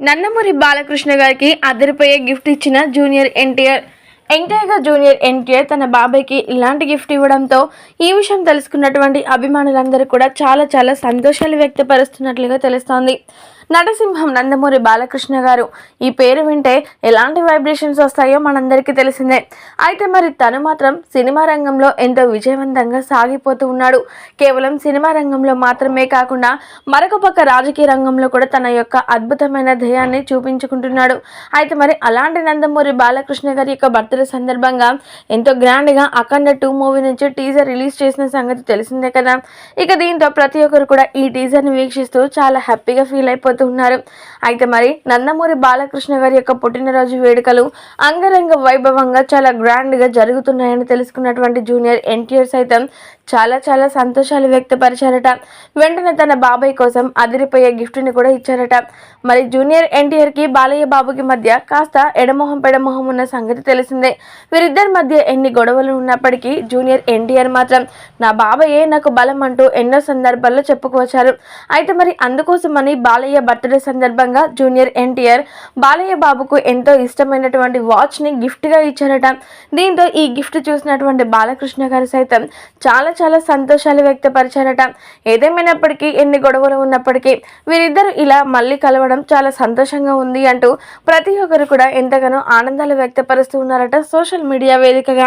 నందమూరి బాలకృష్ణ గారికి అదిరిపోయే గిఫ్ట్ ఇచ్చిన జూనియర్ ఎన్టీఆర్. ఎంటైర్గా జూనియర్ ఎన్టీఆర్ తన బాబాయ్కి ఇలాంటి గిఫ్ట్ ఇవ్వడంతో ఈ విషయం తెలుసుకున్నటువంటి అభిమానులందరూ కూడా చాలా చాలా సంతోషాలు వ్యక్తపరుస్తున్నట్లుగా తెలుస్తోంది. నటసింహం నందమూరి బాలకృష్ణ గారు. ఈ పేరు వింటే ఎలాంటి వైబ్రేషన్స్ వస్తాయో మనందరికీ తెలిసిందే. అయితే మరి తను మాత్రం సినిమా రంగంలో ఎంతో విజయవంతంగా సాగిపోతూ ఉన్నాడు. కేవలం సినిమా రంగంలో మాత్రమే కాకుండా మరొక పక్క రాజకీయ రంగంలో కూడా తన యొక్క అద్భుతమైన ధ్యేయాన్ని చూపించుకుంటున్నాడు. అయితే మరి అలాంటి నందమూరి బాలకృష్ణ గారి యొక్క బర్త్డే సందర్భంగా ఎంతో గ్రాండ్గా అఖండ టూ మూవీ నుంచి టీజర్ రిలీజ్ చేసిన సంగతి తెలిసిందే కదా. ఇక దీంతో ప్రతి ఒక్కరు కూడా ఈ టీజర్ని వీక్షిస్తూ చాలా హ్యాపీగా ఫీల్ అయిపోతుంది ఉన్నారు అయితే మరి నందమూరి బాలకృష్ణ గారి యొక్క పుట్టినరోజు వేడుకలు అంగరంగ వైభవంగా చాలా గ్రాండ్గా జరుగుతున్నాయని తెలుసుకున్నటువంటి జూనియర్ ఎన్టీఆర్ సైతం చాలా చాలా సంతోషాలు వ్యక్తపరిచారట. వెంటనే తన బాబాయ్ కోసం అదిరిపోయే గిఫ్ట్ని కూడా ఇచ్చారట. మరి జూనియర్ ఎన్టీఆర్కి బాలయ్య బాబుకి మధ్య కాస్త ఎడమొహం పెడమొహం ఉన్న సంగతి తెలిసిందే. వీరిద్దరి మధ్య ఎన్ని గొడవలు ఉన్నప్పటికీ జూనియర్ ఎన్టీఆర్ మాత్రం నా బాబాయే నాకు బలం అంటూ ఎన్నో సందర్భాల్లో చెప్పుకొచ్చారు అయితే మరి అందుకోసమని బాలయ్య బర్త్డే సందర్భంగా జూనియర్ ఎన్టీఆర్ బాలయ్య బాబుకు ఎంతో ఇష్టమైనటువంటి వాచ్ని గిఫ్ట్గా ఇచ్చారట. దీంతో ఈ గిఫ్ట్ చూసినటువంటి బాలకృష్ణ గారు సైతం చాలా చాలా సంతోషాలు వ్యక్తపరిచారట. ఏదేమైనప్పటికీ ఎన్ని గొడవలు ఉన్నప్పటికీ వీరిద్దరూ ఇలా మళ్ళీ కలవడం చాలా సంతోషంగా ఉంది అంటూ ప్రతి ఒక్కరు కూడా ఎంతగానో ఆనందాలు వ్యక్తపరుస్తూ ఉన్నారట సోషల్ మీడియా వేదికగా.